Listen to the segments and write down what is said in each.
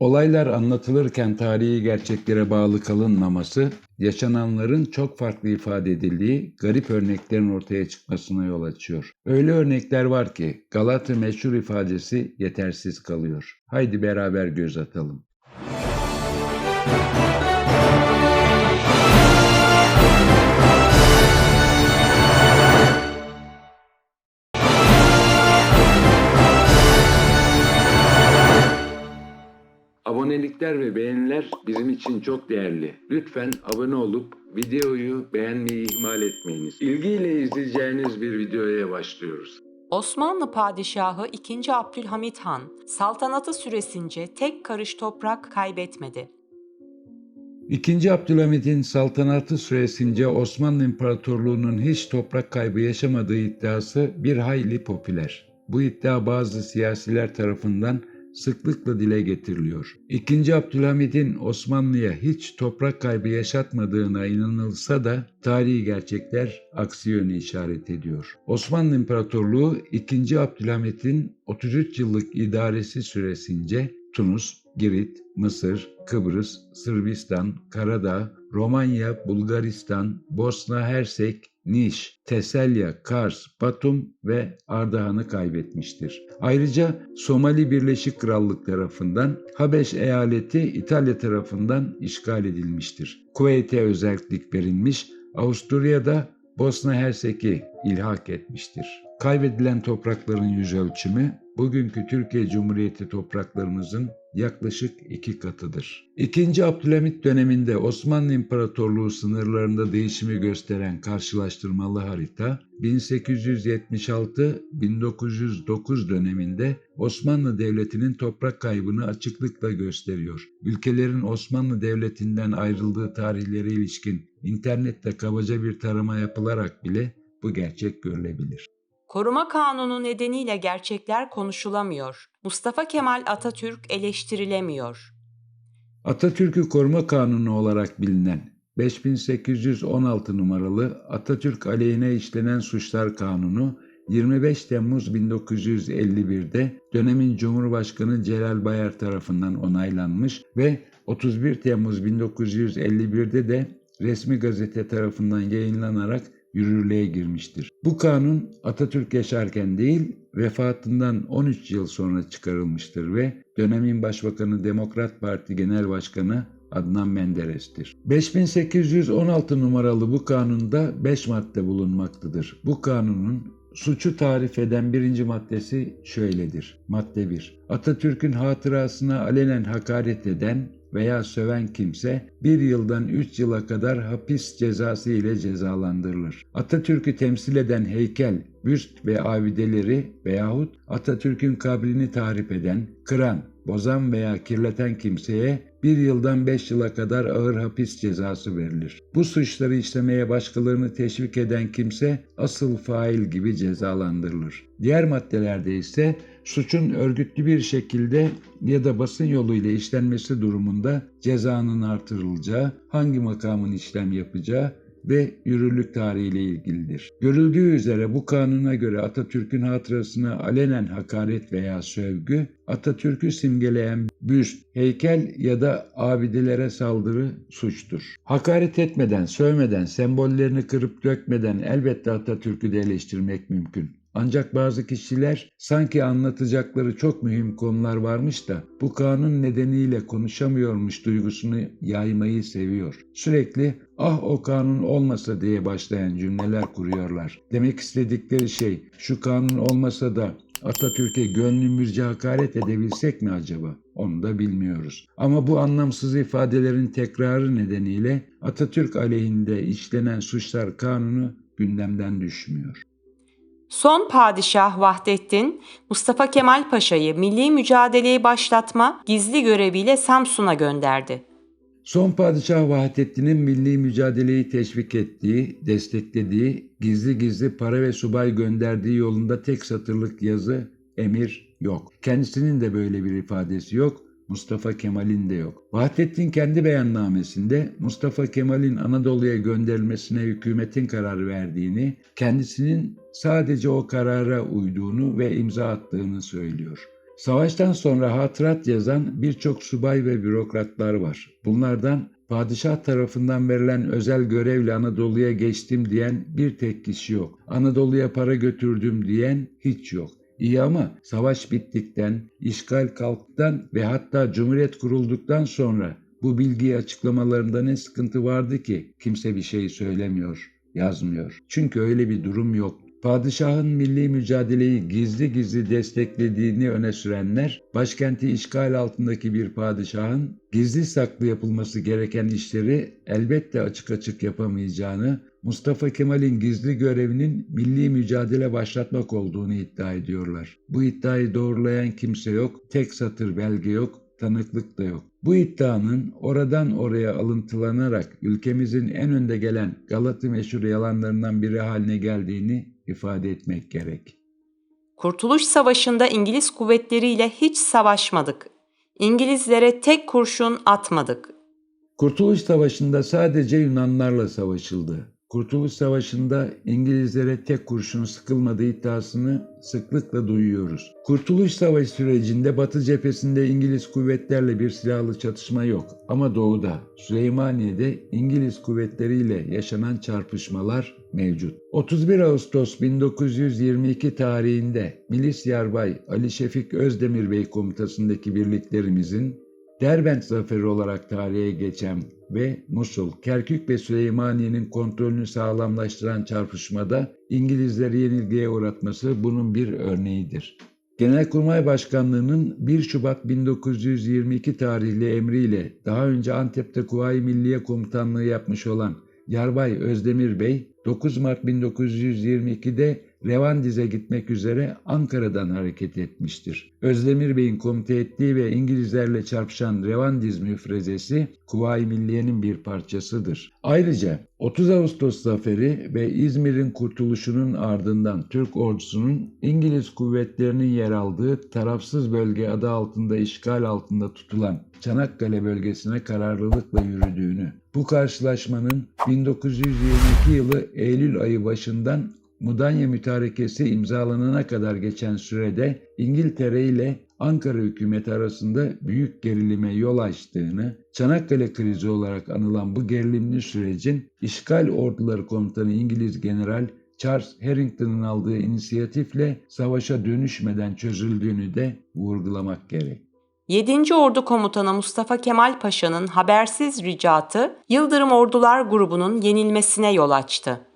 Olaylar anlatılırken tarihi gerçeklere bağlı kalınmaması, yaşananların çok farklı ifade edildiği garip örneklerin ortaya çıkmasına yol açıyor. Öyle örnekler var ki Galata meşhur ifadesi yetersiz kalıyor. Haydi beraber göz atalım. Abonelikler ve beğeniler bizim için çok değerli. Lütfen abone olup videoyu beğenmeyi ihmal etmeyiniz. İlgiyle izleyeceğiniz bir videoya başlıyoruz. Osmanlı Padişahı 2. Abdülhamit Han, saltanatı süresince tek karış toprak kaybetmedi. İkinci Abdülhamit'in saltanatı süresince Osmanlı İmparatorluğu'nun hiç toprak kaybı yaşamadığı iddiası bir hayli popüler. Bu iddia bazı siyasiler tarafından sıklıkla dile getiriliyor. İkinci Abdülhamit'in Osmanlı'ya hiç toprak kaybı yaşatmadığına inanılsa da tarihi gerçekler aksi yönü işaret ediyor. Osmanlı İmparatorluğu 2. Abdülhamit'in 33 yıllık idaresi süresince Tunus, Girit, Mısır, Kıbrıs, Sırbistan, Karadağ, Romanya, Bulgaristan, Bosna Hersek, Niş, Teselya, Kars, Batum ve Ardahan'ı kaybetmiştir. Ayrıca Somali Birleşik Krallık tarafından Habeş eyaleti İtalya tarafından işgal edilmiştir. Kuveyt'e özellik verilmiş, Avusturya'da Bosna Hersek'i ilhak etmiştir. Kaybedilen toprakların yüz ölçümü bugünkü Türkiye Cumhuriyeti topraklarımızın yaklaşık iki katıdır. İkinci Abdülhamit döneminde Osmanlı İmparatorluğu sınırlarında değişimi gösteren karşılaştırmalı harita 1876-1909 döneminde Osmanlı Devleti'nin toprak kaybını açıklıkla gösteriyor. Ülkelerin Osmanlı Devleti'nden ayrıldığı tarihlere ilişkin internette kabaca bir tarama yapılarak bile bu gerçek görülebilir. Koruma Kanunu nedeniyle gerçekler konuşulamıyor. Mustafa Kemal Atatürk eleştirilemiyor. Atatürk'ü Koruma Kanunu olarak bilinen 5816 numaralı Atatürk aleyhine işlenen suçlar kanunu 25 Temmuz 1951'de dönemin Cumhurbaşkanı Celal Bayar tarafından onaylanmış ve 31 Temmuz 1951'de de resmi gazete tarafından yayınlanarak yürürlüğe girmiştir. Bu kanun Atatürk yaşarken değil, vefatından 13 yıl sonra çıkarılmıştır ve dönemin Başbakanı Demokrat Parti Genel Başkanı Adnan Menderes'tir. 5816 numaralı bu kanunda 5 madde bulunmaktadır. Bu kanunun suçu tarif eden birinci maddesi şöyledir. Madde 1. Atatürk'ün hatırasına alenen hakaret eden veya söven kimse bir yıldan üç yıla kadar hapis cezası ile cezalandırılır. Atatürk'ü temsil eden heykel, büst ve avideleri veyahut Atatürk'ün kabrini tahrip eden, kıran, bozan veya kirleten kimseye bir yıldan beş yıla kadar ağır hapis cezası verilir. Bu suçları işlemeye başkalarını teşvik eden kimse asıl fail gibi cezalandırılır. Diğer maddelerde ise suçun örgütlü bir şekilde ya da basın yoluyla işlenmesi durumunda cezanın artırılacağı, hangi makamın işlem yapacağı ve yürürlük tarihiyle ilgilidir. Görüldüğü üzere bu kanuna göre Atatürk'ün hatırasına alenen hakaret veya sövgü, Atatürk'ü simgeleyen büst, heykel ya da abidelere saldırı suçtur. Hakaret etmeden, sövmeden, sembollerini kırıp dökmeden elbette Atatürk'ü de eleştirmek mümkün. Ancak bazı kişiler sanki anlatacakları çok mühim konular varmış da bu kanun nedeniyle konuşamıyormuş duygusunu yaymayı seviyor. Sürekli ah o kanun olmasa diye başlayan cümleler kuruyorlar. Demek istedikleri şey şu kanun olmasa da Atatürk'e gönlümüzce hakaret edebilsek mi acaba? Onu da bilmiyoruz. Ama bu anlamsız ifadelerin tekrarı nedeniyle Atatürk aleyhinde işlenen suçlar kanunu gündemden düşmüyor. Son padişah Vahdettin, Mustafa Kemal Paşa'yı milli mücadeleyi başlatma gizli göreviyle Samsun'a gönderdi. Son padişah Vahdettin'in milli mücadeleyi teşvik ettiği, desteklediği, gizli gizli para ve subay gönderdiği yolunda tek satırlık yazı, emir yok. Kendisinin de böyle bir ifadesi yok. Mustafa Kemal'in de yok. Vahdettin kendi beyannamesinde Mustafa Kemal'in Anadolu'ya gönderilmesine hükümetin karar verdiğini, kendisinin sadece o karara uyduğunu ve imza attığını söylüyor. Savaştan sonra hatırat yazan birçok subay ve bürokratlar var. Bunlardan padişah tarafından verilen özel görevle Anadolu'ya geçtim diyen bir tek kişi yok. Anadolu'ya para götürdüm diyen hiç yok. İyi ama savaş bittikten, işgal kalktıktan ve hatta cumhuriyet kurulduktan sonra bu bilgiyi açıklamalarında ne sıkıntı vardı ki kimse bir şey söylemiyor, yazmıyor. Çünkü öyle bir durum yok. Padişahın milli mücadeleyi gizli gizli desteklediğini öne sürenler, başkenti işgal altındaki bir padişahın gizli saklı yapılması gereken işleri elbette açık açık yapamayacağını, Mustafa Kemal'in gizli görevinin milli mücadele başlatmak olduğunu iddia ediyorlar. Bu iddiayı doğrulayan kimse yok, tek satır belge yok, tanıklık da yok. Bu iddianın oradan oraya alıntılanarak ülkemizin en önde gelen Galata meşhur yalanlarından biri haline geldiğini ifade etmek gerek. Kurtuluş Savaşı'nda İngiliz kuvvetleriyle hiç savaşmadık. İngilizlere tek kurşun atmadık. Kurtuluş Savaşı'nda sadece Yunanlarla savaşıldı. Kurtuluş Savaşı'nda İngilizlere tek kurşun sıkılmadığı iddiasını sıklıkla duyuyoruz. Kurtuluş Savaşı sürecinde Batı cephesinde İngiliz kuvvetlerle bir silahlı çatışma yok. Ama doğuda, Süleymaniye'de İngiliz kuvvetleriyle yaşanan çarpışmalar mevcut. 31 Ağustos 1922 tarihinde Milis Yarbay Ali Şefik Özdemir Bey komutasındaki birliklerimizin Derbent Zaferi olarak tarihe geçen ve Musul, Kerkük ve Süleymaniye'nin kontrolünü sağlamlaştıran çarpışmada İngilizleri yenilgiye uğratması bunun bir örneğidir. Genelkurmay Başkanlığı'nın 1 Şubat 1922 tarihli emriyle daha önce Antep'te Kuvayi Milliye Komutanlığı yapmış olan Yarbay Özdemir Bey 9 Mart 1922'de Revandiz'e gitmek üzere Ankara'dan hareket etmiştir. Özdemir Bey'in komuta ettiği ve İngilizlerle çarpışan Revandiz müfrezesi Kuvayi Milliye'nin bir parçasıdır. Ayrıca 30 Ağustos zaferi ve İzmir'in kurtuluşunun ardından Türk ordusunun İngiliz kuvvetlerinin yer aldığı tarafsız bölge adı altında işgal altında tutulan Çanakkale bölgesine kararlılıkla yürüdüğünü, bu karşılaşmanın 1922 yılı Eylül ayı başından Mudanya Mütarekesi imzalanana kadar geçen sürede İngiltere ile Ankara hükümeti arasında büyük gerilime yol açtığını, Çanakkale krizi olarak anılan bu gerilimli sürecin işgal orduları komutanı İngiliz General Charles Harrington'ın aldığı inisiyatifle savaşa dönüşmeden çözüldüğünü de vurgulamak gerek. 7. Ordu Komutanı Mustafa Kemal Paşa'nın habersiz ricatı Yıldırım Ordular grubunun yenilmesine yol açtı.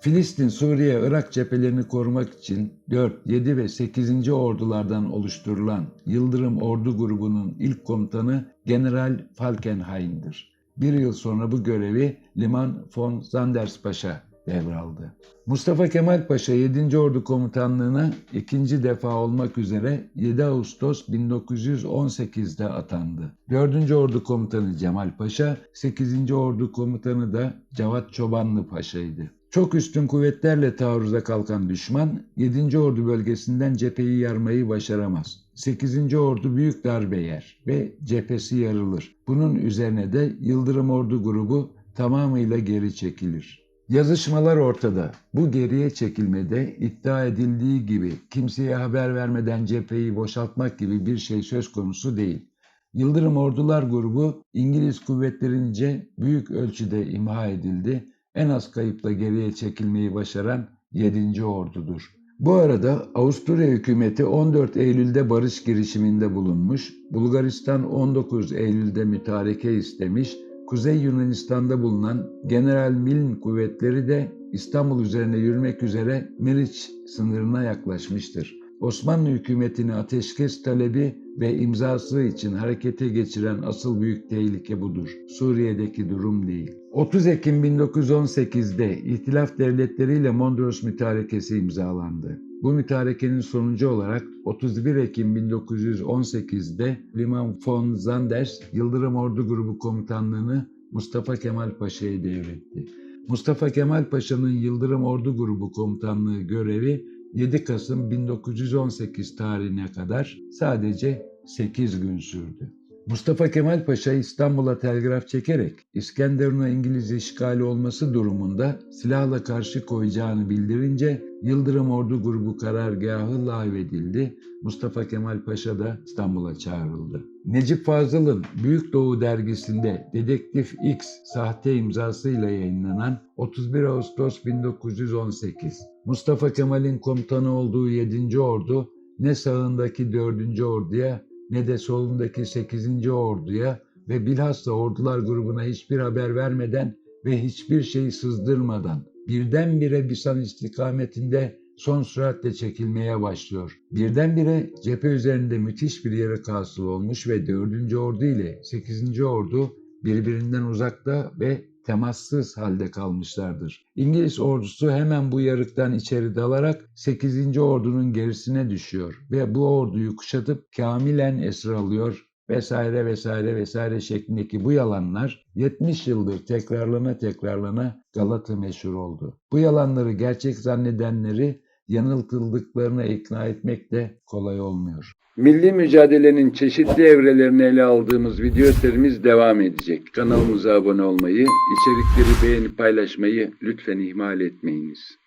Filistin, Suriye, Irak cephelerini korumak için 4, 7 ve 8. ordulardan oluşturulan Yıldırım Ordu grubunun ilk komutanı General Falkenhayn'dir. Bir yıl sonra bu görevi Liman von Sanders Paşa devraldı. Mustafa Kemal Paşa 7. Ordu Komutanlığı'na ikinci defa olmak üzere 7 Ağustos 1918'de atandı. 4. Ordu Komutanı Cemal Paşa, 8. Ordu Komutanı da Cevat Çobanlı Paşa'ydı. Çok üstün kuvvetlerle taarruza kalkan düşman 7. Ordu bölgesinden cepheyi yarmayı başaramaz. 8. Ordu büyük darbe yer ve cephesi yarılır. Bunun üzerine de Yıldırım Ordu grubu tamamıyla geri çekilir. Yazışmalar ortada. Bu geriye çekilmede iddia edildiği gibi kimseye haber vermeden cepheyi boşaltmak gibi bir şey söz konusu değil. Yıldırım Ordular grubu İngiliz kuvvetlerince büyük ölçüde imha edildi en az kayıpla geriye çekilmeyi başaran 7. ordudur. Bu arada Avusturya hükümeti 14 Eylül'de barış girişiminde bulunmuş, Bulgaristan 19 Eylül'de mütareke istemiş, Kuzey Yunanistan'da bulunan General Milne kuvvetleri de İstanbul üzerine yürümek üzere Meriç sınırına yaklaşmıştır. Osmanlı hükümetini ateşkes talebi ve imzası için harekete geçiren asıl büyük tehlike budur. Suriye'deki durum değil. 30 Ekim 1918'de İhtilaf Devletleri ile Mondros Mütarekesi imzalandı. Bu mütarekenin sonucu olarak 31 Ekim 1918'de Liman von Sanders Yıldırım Ordu Grubu Komutanlığını Mustafa Kemal Paşa'ya devretti. Mustafa Kemal Paşa'nın Yıldırım Ordu Grubu Komutanlığı görevi 7 Kasım 1918 tarihine kadar sadece 8 gün sürdü. Mustafa Kemal Paşa İstanbul'a telgraf çekerek İskenderun'a İngiliz işgali olması durumunda silahla karşı koyacağını bildirince Yıldırım Ordu Grubu karargahı lağvedildi. Mustafa Kemal Paşa da İstanbul'a çağrıldı. Necip Fazıl'ın Büyük Doğu dergisinde Dedektif X sahte imzasıyla yayınlanan 31 Ağustos 1918 Mustafa Kemal'in komutanı olduğu 7. Ordu ne sağındaki 4. Orduya ne de solundaki 8. Orduya ve bilhassa ordular grubuna hiçbir haber vermeden ve hiçbir şey sızdırmadan birdenbire Bisan istikametinde son süratle çekilmeye başlıyor. Birdenbire cephe üzerinde müthiş bir yere kasıl olmuş ve 4. Ordu ile 8. Ordu birbirinden uzakta ve temassız halde kalmışlardır. İngiliz ordusu hemen bu yarıktan içeri dalarak 8. ordunun gerisine düşüyor ve bu orduyu kuşatıp kamilen esir alıyor vesaire vesaire vesaire şeklindeki bu yalanlar 70 yıldır tekrarlana tekrarlana Galata meşhur oldu. Bu yalanları gerçek zannedenleri yanıltıldıklarına ikna etmek de kolay olmuyor. Milli mücadelenin çeşitli evrelerini ele aldığımız video serimiz devam edecek. Kanalımıza abone olmayı, içerikleri beğenip paylaşmayı lütfen ihmal etmeyiniz.